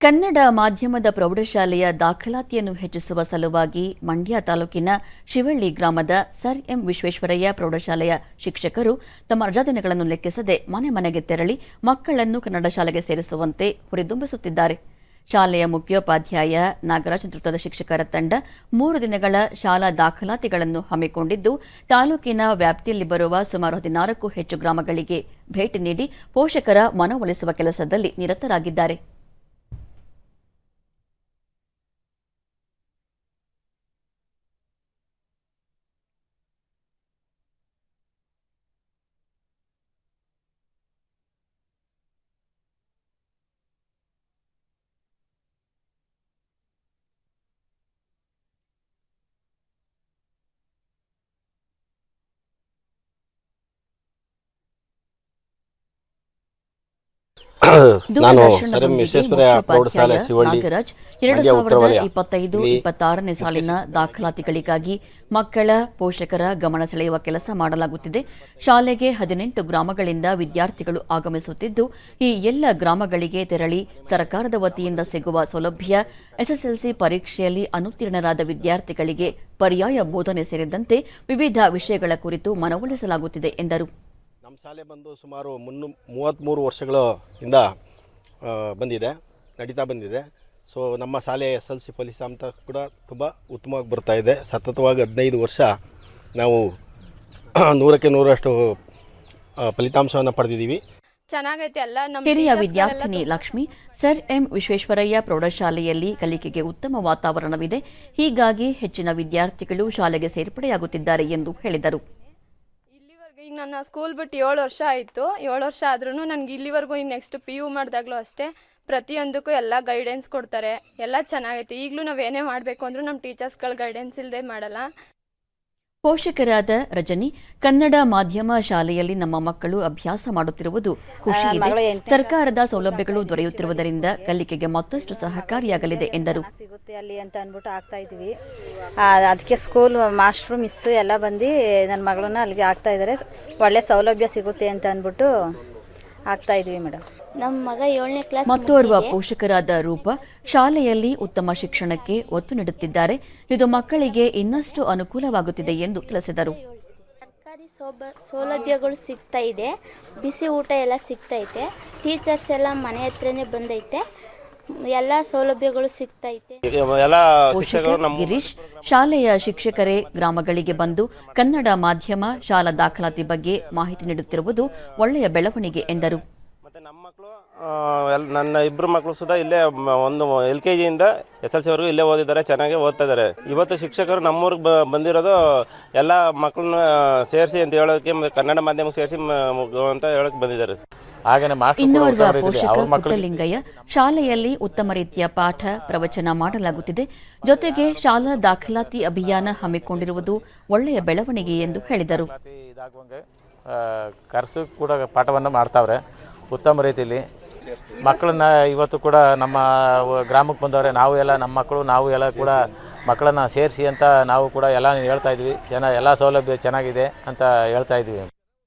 ಕನ್ನಡ ಮಾಧ್ಯಮದ ಪ್ರೌಢಶಾಲೆಯ ದಾಖಲಾತಿಯನ್ನು ಹೆಚ್ಚಿಸುವ ಸಲುವಾಗಿ ಮಂಡ್ಯ ತಾಲೂಕಿನ ಶಿವಳ್ಳಿ ಗ್ರಾಮದ ಸರ್ ಎಂ ವಿಶ್ವೇಶ್ವರಯ್ಯ ಪ್ರೌಢಶಾಲೆಯ ಶಿಕ್ಷಕರು ತಮ್ಮ ರಜಾದಿನಗಳನ್ನು ಲೆಕ್ಕಿಸದೆ ಮನೆ ಮನೆಗೆ ತೆರಳಿ ಮಕ್ಕಳನ್ನು ಕನ್ನಡ ಶಾಲೆಗೆ ಸೇರಿಸುವಂತೆ ಹುರಿದುಂಬಿಸುತ್ತಿದ್ದಾರೆ. ಶಾಲೆಯ ಮುಖ್ಯೋಪಾಧ್ಯಾಯ ನಾಗರಾಜ್ ನೇತೃತ್ವದ ಶಿಕ್ಷಕರ ತಂಡ ಮೂರು ದಿನಗಳ ಶಾಲಾ ದಾಖಲಾತಿಗಳನ್ನು ಹಮ್ಮಿಕೊಂಡಿದ್ದು, ತಾಲೂಕಿನ ವ್ಯಾಪ್ತಿಯಲ್ಲಿ ಬರುವ ಸುಮಾರು ಹದಿನಾರಕ್ಕೂ ಹೆಚ್ಚು ಗ್ರಾಮಗಳಿಗೆ ಭೇಟಿ ನೀಡಿ ಪೋಷಕರ ಮನವೊಲಿಸುವ ಕೆಲಸದಲ್ಲಿ ನಿರತರಾಗಿದ್ದಾರೆ. ನಾನು ಸರ್ ವಿಶ್ವೇಶ್ವರಯ್ಯ ಪ್ರೌಢಶಾಲೆ ಶಿವಳ್ಳಿ ನಾಗರಾಜ್ ಎರಡು ಸಾವಿರದ. ಇಪ್ಪತ್ತೈದು ಇಪ್ಪತ್ತಾರನೇ ಸಾಲಿನ ದಾಖಲಾತಿಗಳಿಗಾಗಿ ಮಕ್ಕಳ ಪೋಷಕರ ಗಮನ ಸೆಳೆಯುವ ಕೆಲಸ ಮಾಡಲಾಗುತ್ತಿದೆ. ಶಾಲೆಗೆ ಹದಿನೆಂಟು ಗ್ರಾಮಗಳಿಂದ ವಿದ್ಯಾರ್ಥಿಗಳು ಆಗಮಿಸುತ್ತಿದ್ದು ಈ ಎಲ್ಲ ಗ್ರಾಮಗಳಿಗೆ ತೆರಳಿ ಸರ್ಕಾರದ ವತಿಯಿಂದ ಸಿಗುವ ಸೌಲಭ್ಯ ಎಸ್ಎಸ್ಎಲ್ಸಿ ಪರೀಕ್ಷೆಯಲ್ಲಿ ಅನುತ್ತೀರ್ಣರಾದ ವಿದ್ಯಾರ್ಥಿಗಳಿಗೆ ಪರ್ಯಾಯ ಬೋಧನೆ ಸೇರಿದಂತೆ ವಿವಿಧ ವಿಷಯಗಳ ಕುರಿತು ಮನವೊಲಿಸಲಾಗುತ್ತಿದೆ ಎಂದರು. ನಮ್ಮ ಶಾಲೆ ಬಂದು ಸುಮಾರು ಮುನ್ನೂ ಮೂವತ್ತ್ಮೂರು ವರ್ಷಗಳ ಇಂದ ಬಂದಿದೆ ನಡೀತಾ ಬಂದಿದೆ. ಸೊ ನಮ್ಮ ಶಾಲೆ ಎಸ್ ಎಲ್ ಸಿ ಫಲಿತಾಂಶ ಕೂಡ ತುಂಬ ಉತ್ತಮವಾಗಿ ಬರ್ತಾ ಇದೆ. ಸತತವಾಗಿ ಹದಿನೈದು ವರ್ಷ ನಾವು ನೂರಕ್ಕೆ ನೂರಷ್ಟು ಫಲಿತಾಂಶವನ್ನು ಪಡೆದಿದ್ದೀವಿ. ಚೆನ್ನಾಗೈತೆ ಎಲ್ಲ ನಮ್ಮ ಹಿರಿಯ ವಿದ್ಯಾರ್ಥಿನಿ ಲಕ್ಷ್ಮಿ ಸರ್ ಎಂ ವಿಶ್ವೇಶ್ವರಯ್ಯ ಪ್ರೌಢಶಾಲೆಯಲ್ಲಿ ಕಲಿಕೆಗೆ ಉತ್ತಮ ವಾತಾವರಣವಿದೆ. ಹೀಗಾಗಿ ಹೆಚ್ಚಿನ ವಿದ್ಯಾರ್ಥಿಗಳು ಶಾಲೆಗೆ ಸೇರ್ಪಡೆಯಾಗುತ್ತಿದ್ದಾರೆ ಎಂದು ಹೇಳಿದರು. ಈಗ ನನ್ನ ಸ್ಕೂಲ್ ಬಿಟ್ಟು ಏಳು ವರ್ಷ ಆಯಿತು. ಏಳು ವರ್ಷ ಆದ್ರೂ ನನಗೆ ಇಲ್ಲಿವರೆಗೂ ಈಗ ನೆಕ್ಸ್ಟ್ ಪಿ ಯು ಮಾಡಿದಾಗಲೂ ಅಷ್ಟೇ ಪ್ರತಿಯೊಂದಕ್ಕೂ ಎಲ್ಲ ಗೈಡೆನ್ಸ್ ಕೊಡ್ತಾರೆ. ಎಲ್ಲ ಚೆನ್ನಾಗೈತೆ. ಈಗಲೂ ನಾವು ಏನೇ ಮಾಡಬೇಕು ಅಂದರೂ ನಮ್ಮ ಟೀಚರ್ಸ್ಗಳು ಗೈಡೆನ್ಸ್ ಇಲ್ಲದೆ ಮಾಡಲ್ಲ. ಪೋಷಕರಾದ ರಜನಿ ಕನ್ನಡ ಮಾಧ್ಯಮ ಶಾಲೆಯಲ್ಲಿ ನಮ್ಮ ಮಕ್ಕಳು ಅಭ್ಯಾಸ ಮಾಡುತ್ತಿರುವುದು ಖುಷಿ ಇದೆ. ಸರ್ಕಾರದ ಸೌಲಭ್ಯಗಳು ದೊರೆಯುತ್ತಿರುವುದರಿಂದ ಕಲಿಕೆಗೆ ಮತ್ತಷ್ಟು ಸಹಕಾರಿಯಾಗಲಿದೆ ಎಂದರು. ಸಿಗುತ್ತೆ ಅಲ್ಲಿ ಅಂತ ಅಂದ್ಬಿಟ್ಟು ಆಗ್ತಾ ಇದ್ವಿ. ಅದಕ್ಕೆ ಸ್ಕೂಲ್ ಮಾಸ್ಟ್ರು ಮಿಸ್ಸು ಎಲ್ಲ ಬಂದು ನನ್ನ ಮಗಳನ್ನ ಅಲ್ಲಿಗೆ ಆಗ್ತಾ ಇದ್ದಾರೆ. ಒಳ್ಳೆ ಸೌಲಭ್ಯ ಸಿಗುತ್ತೆ ಅಂತ ಅಂದ್ಬಿಟ್ಟು ಆಗ್ತಾ ಇದ್ವಿ ಮೇಡಮ್. ನಮ್ಮ ಮಗ ಏಳನೇ ಕ್ಲಾಸ್ ಮತ್ತೋರ್ವ ಪೋಷಕರಾದ ರೂಪ ಶಾಲೆಯಲ್ಲಿ ಉತ್ತಮ ಶಿಕ್ಷಣಕ್ಕೆ ಒತ್ತು ನೀಡುತ್ತಿದ್ದಾರೆ. ಇದು ಮಕ್ಕಳಿಗೆ ಇನ್ನಷ್ಟು ಅನುಕೂಲವಾಗುತ್ತಿದೆ ಎಂದು ತಿಳಿಸಿದರು. ಸರ್ಕಾರಿ ಸೌಬ ಸೌಲಭ್ಯಗಳು ಸಿಗ್ತಾ ಇದೆ. ಬಿಸಿ ಊಟ ಎಲ್ಲ ಸಿಗ್ತೈತೆ ಟೀಚರ್ಸ್ ಎಲ್ಲ ಮನೆ ಹತ್ರನೇ ಬಂದೈತೆ. ಎಲ್ಲ ಸೌಲಭ್ಯಗಳು ಸಿಗ್ತೈತೆ ಎಲ್ಲ ಪೋಷಕ ಗಿರೀಶ್ ಶಾಲೆಯ ಶಿಕ್ಷಕರೇ ಗ್ರಾಮಗಳಿಗೆ ಬಂದು ಕನ್ನಡ ಮಾಧ್ಯಮ ಶಾಲಾ ದಾಖಲಾತಿ ಬಗ್ಗೆ ಮಾಹಿತಿ ನೀಡುತ್ತಿರುವುದು ಒಳ್ಳೆಯ ಬೆಳವಣಿಗೆ ಎಂದರು. ನಮ್ಮ ಮಕ್ಕಳು ನನ್ನ ಇಬ್ಬರು ಮಕ್ಕಳು ಸುಧಾ ಇಲ್ಲೇ ಮ- ಒಂದು ಎಲ್ ಕೆ ಜಿಯಿಂದ ಎಸ್ ಎಲ್ ಸಿವರೆಗೂ ಇಲ್ಲೇ ಓದಿದ್ದಾರೆ ಚೆನ್ನಾಗಿ ಓದ್ತಾ ಇದ್ದಾರೆ. ಇವತ್ತು ಶಿಕ್ಷಕರು ನಮ್ಮೂರಿಗೆ ಬ ಬಂದಿರೋದು ಎಲ್ಲ ಮಕ್ಕಳನ್ನ ಸೇರಿಸಿ ಅಂತ ಹೇಳೋದಕ್ಕೆ ಕನ್ನಡ ಮಾಧ್ಯಮ ಸೇರಿಸಿ ಅಂತ ಹೇಳೋಕೆ ಬಂದಿದ್ದಾರೆ. ಹಾಗೇನೆ ಇನ್ನೋರ್ವ ಪೋಷಕ ಅವ್ರ ಮಕ್ಕಳಿಗೆ ಪುಟ್ಟಲಿಂಗಯ್ಯ ಶಾಲೆಯಲ್ಲಿ ಉತ್ತಮ ರೀತಿಯ ಪಾಠ ಪ್ರವಚನ ಮಾಡಲಾಗುತ್ತಿದೆ. ಜೊತೆಗೆ ಶಾಲಾ ದಾಖಲಾತಿ ಅಭಿಯಾನ ಹಮ್ಮಿಕೊಂಡಿರುವುದು ಒಳ್ಳೆಯ ಬೆಳವಣಿಗೆ ಎಂದು ಹೇಳಿದರು. ಕರ್ಸು ಇದಾಗುವಂಗೆ ಆ, ಕರೆಸು ಕೂಡ ಪಾಠವನ್ನು ಮಾಡ್ತಾವ್ರೆ. ಉತ್ತಮ ರೀತಿಯಲ್ಲಿ ಮಕ್ಕಳನ್ನ ಇವತ್ತು ಕೂಡ ನಮ್ಮ ಗ್ರಾಮಕ್ಕೆ ಬಂದವರೆ, ನಾವು ಎಲ್ಲ ನಮ್ಮ ಮಕ್ಕಳು, ನಾವು ಎಲ್ಲ ಕೂಡ ಮಕ್ಕಳನ್ನ ಸೇರಿಸಿ ಅಂತ ನಾವು ಕೂಡ ಎಲ್ಲ ಹೇಳ್ತಾ ಇದ್ವಿ. ಜನ ಎಲ್ಲ ಸೌಲಭ್ಯ ಚೆನ್ನಾಗಿದೆ ಅಂತ ಹೇಳ್ತಾ ಇದ್ವಿ.